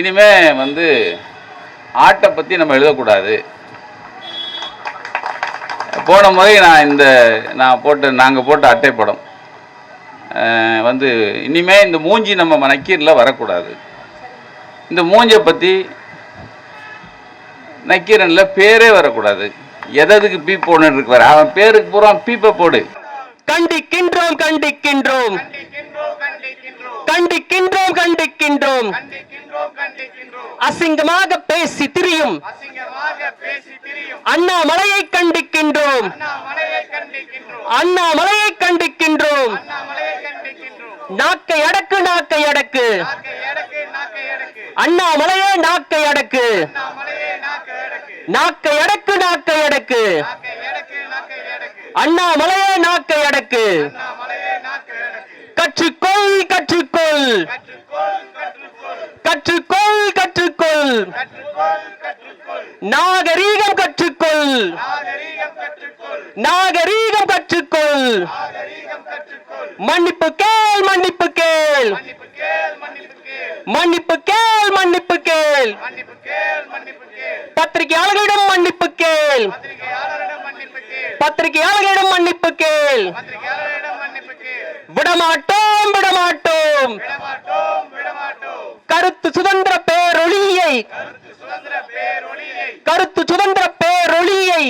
இனிமே வந்து ஆட்டை பற்றி நம்ம எழுதக்கூடாது. போன முறை நான் இந்த நான் போட்ட நாங்கள் போட்ட அட்டை படம். வந்து இனிமே இந்த மூஞ்சி நம்ம நக்கீரில் வரக்கூடாது. இந்த மூஞ்சை பற்றி நக்கீரனில் பேரே வரக்கூடாது. எததுக்கு பீ போடணுன்னு இருக்கு அவன் பேருக்கு பூரா பீப்பை போடு. கண்டிக்கின்றோம் கண்டிக்கின்றோம். கண்டிக்கின்றோம் கண்டிக்கின்றோம். அசிங்கமாக பேசி திரியும். அண்ணாமலையை கண்டிக்கின்றோம். அண்ணாமலையை கண்டிக்கின்றோம். நாக்கை அடக்கு நாக்கை அடக்கு. அண்ணாமலையே நாக்கை அடக்கு. நாக்கை அடக்கு நாக்கை அடக்கு. அண்ணாமலையே நாக்கை அடக்கு. கற்றுக்கொள் கற்றுக்கொள். கற்றுக்கொள் நாகரீகம் கற்றுக்கொள். நாகரீகம் கற்றுக்கொள். மன்னிப்பு கேள் மன்னிப்பு கேள். மன்னிப்பு கேள் மன்னிப்பு கேள். பத்திரிகையாளர்களிடம் மன்னிப்பு கேள். பத்திரிகையாளர்களிடம் மன்னிப்பு கேள். விடமாட்டோம் விடமாட்டோம். சுதந்திர பேரொளியை. கருத்து சுதந்திர பேரொளியை.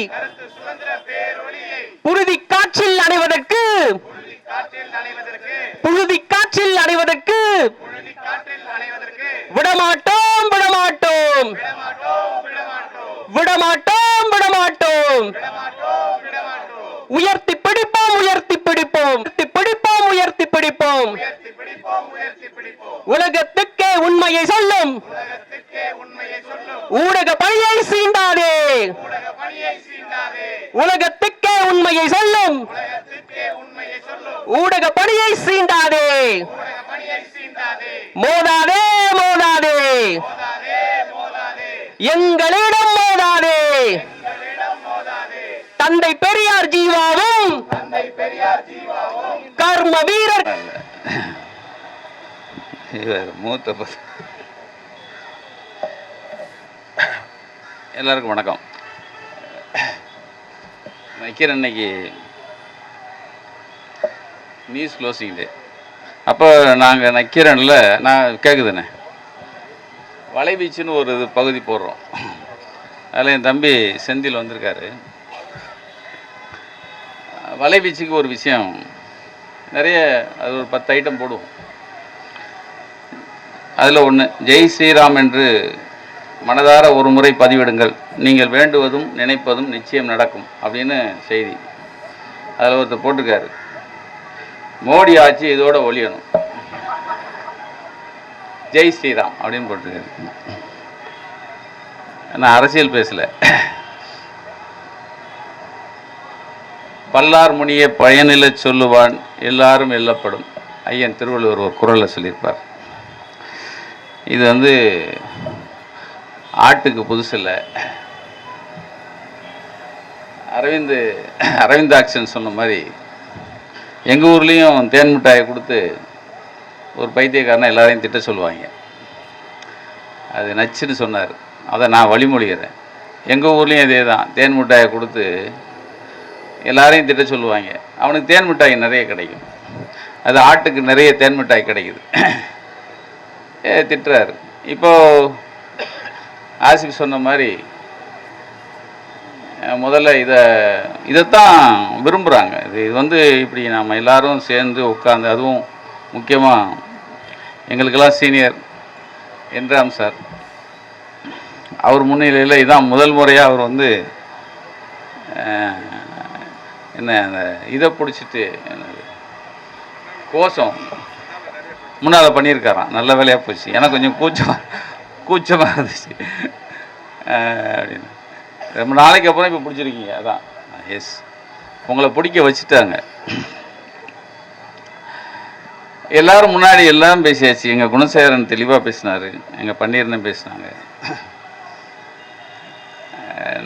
புழுதி காற்றில் அடைவதற்கு புழுதி காற்றில் அடைவதற்கு விடமாட்டோம் விடமாட்டோம். விடமாட்டோம் விடமாட்டோம். உயர்த்தி பிடிப்போம் உயர்த்தி பிடிப்போம். உயர்த்தி பிடிப்போம் உயர்த்தி பிடிப்போம். உலகத்துக்கு உண்மையை சொல்லும். ஊடக பணியை சீண்டாதே. உலகத்துக்கே உண்மையை சொல்லும். ஊடக பணியை சீண்டாதே. மோதாதே மோதாதே. எங்களிடம் மோதாதே. தந்தை பெரியார் ஜீவாவும் கர்ம வீரர் இவர் மூத்த பச- எல்லாருக்கும் வணக்கம். நக்கீரன் அன்னைக்கு நியூஸ் க்ளோசிங் டே அப்போ நாங்கள் நக்கீரனில் நான் கேட்குதுண்ணே வலைபீச்சுன்னு ஒரு இது பகுதி போடுறோம். அதில் என் தம்பி செந்தில் வந்திருக்காரு. வலைபீச்சுக்கு ஒரு விஷயம் நிறைய அது ஒரு பத்து ஐட்டம் போடுவோம். அதில் ஒன்று ஜெய் ஸ்ரீராம் என்று மனதார ஒரு முறை பதிவிடுங்கள். நீங்கள் வேண்டுவதும் நினைப்பதும் நிச்சயம் நடக்கும் அப்படின்னு செய்தி. அதில் ஒருத்தர் போட்டிருக்காரு. மோடி ஆட்சி இதோட ஒழியணும். ஜெய் ஸ்ரீராம் அப்படின்னு போட்டிருக்காரு. நான் அரசியல் பேசல. பல்லார் முனியை பயனில சொல்லுவான் எல்லாரும் எல்லப்படும். ஐயன் திருவள்ளுவர் ஒரு குரலில் சொல்லியிருப்பார். இது வந்து ஆட்டுக்கு புதுசு இல்லை. அரவிந்த் அரவிந்தாக்ஷன் சொன்ன மாதிரி எங்கள் ஊர்லேயும் தேன் மிட்டாயை கொடுத்து ஒரு பைத்தியக்காரனை எல்லாரையும் திட்ட சொல்லுவாங்க. அது நச்சுன்னு சொன்னார். அதை நான் வழிமொழிகிறேன். எங்கள் ஊர்லேயும் இதே தான். தேன் மிட்டாயை கொடுத்து எல்லாரையும் திட்ட சொல்லுவாங்க. அவனுக்கு தேன் மிட்டாய் நிறைய கிடைக்கும். அது ஆட்டுக்கு நிறைய தேன் மிட்டாய் கிடைக்குது. திட்டுறாரு. இப்போ ஆசிப் சொன்ன மாதிரி முதல்ல இதை இதைத்தான் விரும்புகிறாங்க இது இது வந்து இப்படி நம்ம எல்லாரும் சேர்ந்து உட்காந்து அதுவும் முக்கியமாக எங்களுக்கெல்லாம் சீனியர் என்றாம் சார். அவர் முன்னிலையில் இதான் முதல் முறையாக அவர் வந்து என்ன அந்த இதை பிடிச்சிட்டு கோஷம் முன்னால் பண்ணியிருக்காராம். நல்ல வேலையாக போச்சு. எனக்கு கொஞ்சம் கூச்சம் கூச்சமாக இருந்துச்சு. அப்படின்னு. ரொம்ப நாளைக்கு அப்புறம் இப்போ பிடிச்சிருக்கீங்க அதான். எஸ் உங்களை பிடிக்க வச்சுட்டாங்க. எல்லாரும் முன்னாடி எல்லாம் பேசியாச்சு. எங்கள் குணசேகரன் தெளிவாக பேசினார். எங்கள் பன்னீர்னு பேசினாங்க.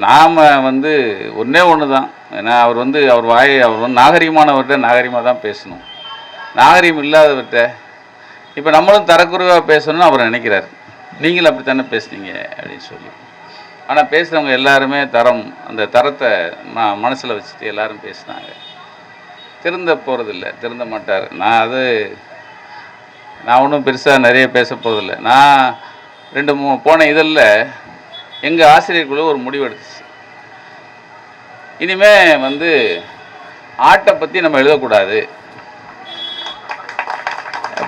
நாம் வந்து ஒன்றே ஒன்று தான் ஏன்னா அவர் வந்து அவர் வாய் அவர் வந்து நாகரிகமானவர்கிட்ட நாகரிகமாக தான் பேசணும். நாகரிகம் இல்லாதவர்கிட்ட இப்போ நம்மளும் தரக்குறைவாக பேசணும்னு அவர் நினைக்கிறார். நீங்களும் அப்படி தானே பேசுனீங்க அப்படின்னு சொல்லி. ஆனால் பேசுகிறவங்க எல்லாருமே தரம் அந்த தரத்தை ம மனசில் வச்சுட்டு எல்லாரும் பேசுனாங்க. திருந்த போகிறதில்ல திருந்த மாட்டார். நான் அது நான் ஒன்றும் பெருசாக நிறைய பேச போகிறதில்ல நான் ரெண்டு மூ போன இதழில் எங்கள் ஆசிரியர்களும் ஒரு முடிவு எடுத்துச்சு. இனிமே வந்து ஆட்டை பற்றி நம்ம எழுதக்கூடாது.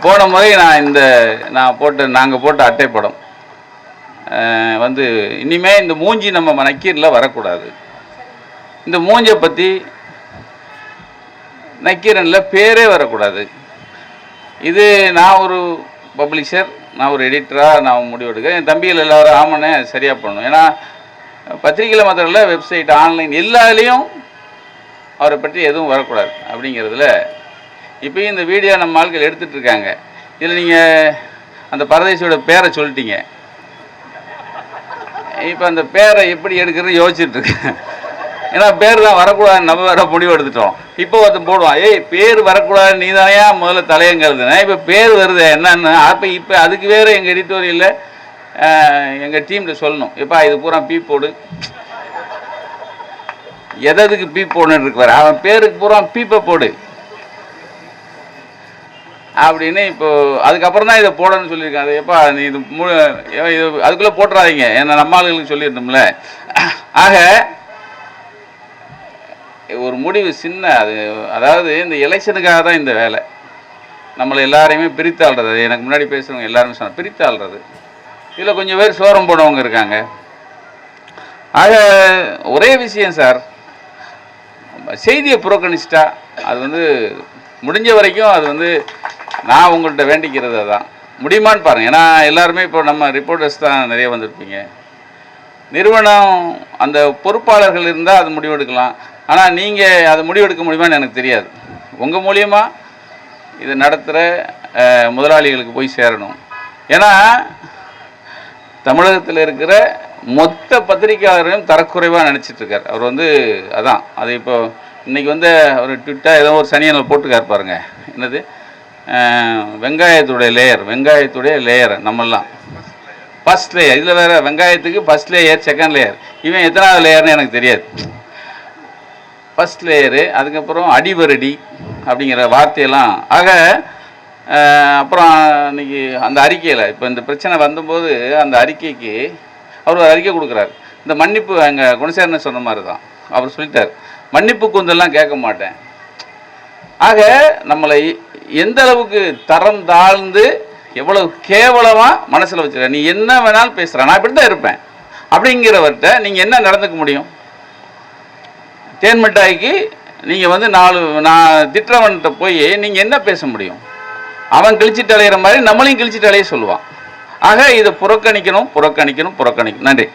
போன முறை நான் இந்த நான் போட்டு நாங்கள் போட்ட அட்டை படம். வந்து இனிமே இந்த மூஞ்சி நம்ம நக்கீரில் வரக்கூடாது. இந்த மூஞ்சை பற்றி நக்கீரனில் பேரே வரக்கூடாது. இது நான் ஒரு பப்ளிஷர் நான் ஒரு எடிட்டராக நான் முடிவெடுக்கிறேன் என் தம்பிகள் எல்லாரும் ஆமனே சரியாக பண்ணணும். ஏன்னா பத்திரிகையில் மாத்திரம் இல்லை வெப்சைட் ஆன்லைன் எல்லாத்துலேயும் அவரை பற்றி எதுவும் வரக்கூடாது. அப்படிங்கிறதுல இப்பயும் இந்த வீடியோ நம்ம ஆட்கள் எடுத்துட்டு இருக்காங்க. இதில் நீங்கள் அந்த பரதேசியோட பேரை சொல்லிட்டீங்க. இப்போ அந்த பேரை எப்படி எடுக்கிறது யோசிச்சிட்டுருக்கேன் ஏன்னா பேர் தான் வரக்கூடாதுன்னு நம்ம வேற முடிவு எடுத்துட்டோம். இப்போ ஒருத்தன் போடுவான் ஏய் பேர் வரக்கூடாது நீ தானே முதல்ல தலையங்கிறதுனா இப்போ பேர் வருது என்னன்னு? அப்போ இப்போ அதுக்கு வேறு எங்கள் எடிட்டோரியலில் எங்கள் டீமில் சொல்லணும். எப்பா இது பூரா பீ போடு. எததுக்கு பீ போடணுன்னு இருக்கு அவன் பேருக்கு பூரா பீப்பை போடு. அப்படின்னு இப்போ அதுக்கப்புறம் தான் இதை போடணும்னு சொல்லியிருக்காங்க. எப்பா நீ இது மு இது அதுக்குள்ளே போட்டுறாதீங்க. ஏன்னா நம்ம ஆளுங்களுக்கு சொல்லியிருந்தோம்ல. ஆக ஒரு முடிவு சின்ன அது அதாவது இந்த எலெக்ஷனுக்காக தான் இந்த வேலை. நம்மளை எல்லாரையுமே பிரித்தாள்றது. எனக்கு முன்னாடி பேசுகிறவங்க எல்லாருமே சொன்னாங்க பிரித்தாள்றது. இதில் கொஞ்சம் பேர் சோரம் போனவங்க இருக்காங்க. ஆக ஒரே விஷயம் சார் செய்தியை புறக்கணிச்சிட்டா அது வந்து முடிஞ்ச வரைக்கும் அது வந்து நான் உங்கள்கிட்ட வேண்டிக்கிறது தான் முடியுமான்னு பாருங்கள் ஏன்னா எல்லாருமே இப்போ நம்ம ரிப்போர்ட்டர்ஸ் தான் நிறைய வந்திருப்பீங்க. நிறுவனம் அந்த பொறுப்பாளர்கள் இருந்தால் அது முடிவெடுக்கலாம். ஆனால் நீங்கள் அது முடிவெடுக்க முடியுமான்னு எனக்கு தெரியாது. உங்கள் மூலியமாக இதை நடத்துகிற முதலாளிகளுக்கு போய் சேரணும். ஏன்னா தமிழகத்தில் இருக்கிற மொத்த பத்திரிகையாளரையும் தரக்குறைவாக நினச்சிட்ருக்கார் அவர் வந்து அதான். அது இப்போ இன்றைக்கி வந்து ஒரு ட்விட்டாக ஏதோ ஒரு சனியனில் போட்டுக்கார் பாருங்கள் என்னது? வெங்காயத்துடைய லேயர் வெங்காயத்துடைய லேயர் நம்மெல்லாம். ஃபஸ்ட் லேயர் இதில் வேறு வெங்காயத்துக்கு ஃபஸ்ட் லேயர் செகண்ட் லேயர் இவன் எத்தனாவது லேயர்னு எனக்கு தெரியாது. ஃபர்ஸ்ட் லேயரு அதுக்கப்புறம் அடிவரடி அப்படிங்கிற வார்த்தையெல்லாம். ஆக அப்புறம் இன்னைக்கு அந்த அறிக்கையில் இப்போ இந்த பிரச்சனை வந்தபோது அந்த அறிக்கைக்கு அவர் ஒரு அறிக்கை கொடுக்குறாரு. இந்த மன்னிப்பு எங்கள் குணசேரனை சொன்ன மாதிரி தான் அவர் சொல்லிட்டார். மன்னிப்பு கூந்தெல்லாம் கேட்க மாட்டேன். ஆக நம்மளை எந்த அளவுக்கு தரம் தாழ்ந்து எவ்வளவு கேவலமாக மனசில் வச்சுருக்க நீ என்ன வேணாலும் பேசுகிற நான் இப்படி தான் இருப்பேன். அப்படிங்கிறவர்கிட்ட நீங்கள் என்ன நடந்துக்க முடியும்? தேன் மிட்டாய்க்கு நீங்கள் வந்து நாலு நான் திட்டுறவன்கிட்ட போய் நீங்கள் என்ன பேச முடியும்? அவன் கிழிச்சிட்டு அலையிற மாதிரி நம்மளையும் கிழிச்சிட்டு அலைய சொல்லுவான். ஆக இதை புறக்கணிக்கணும் புறக்கணிக்கணும் புறக்கணிக்கணும். நன்றி.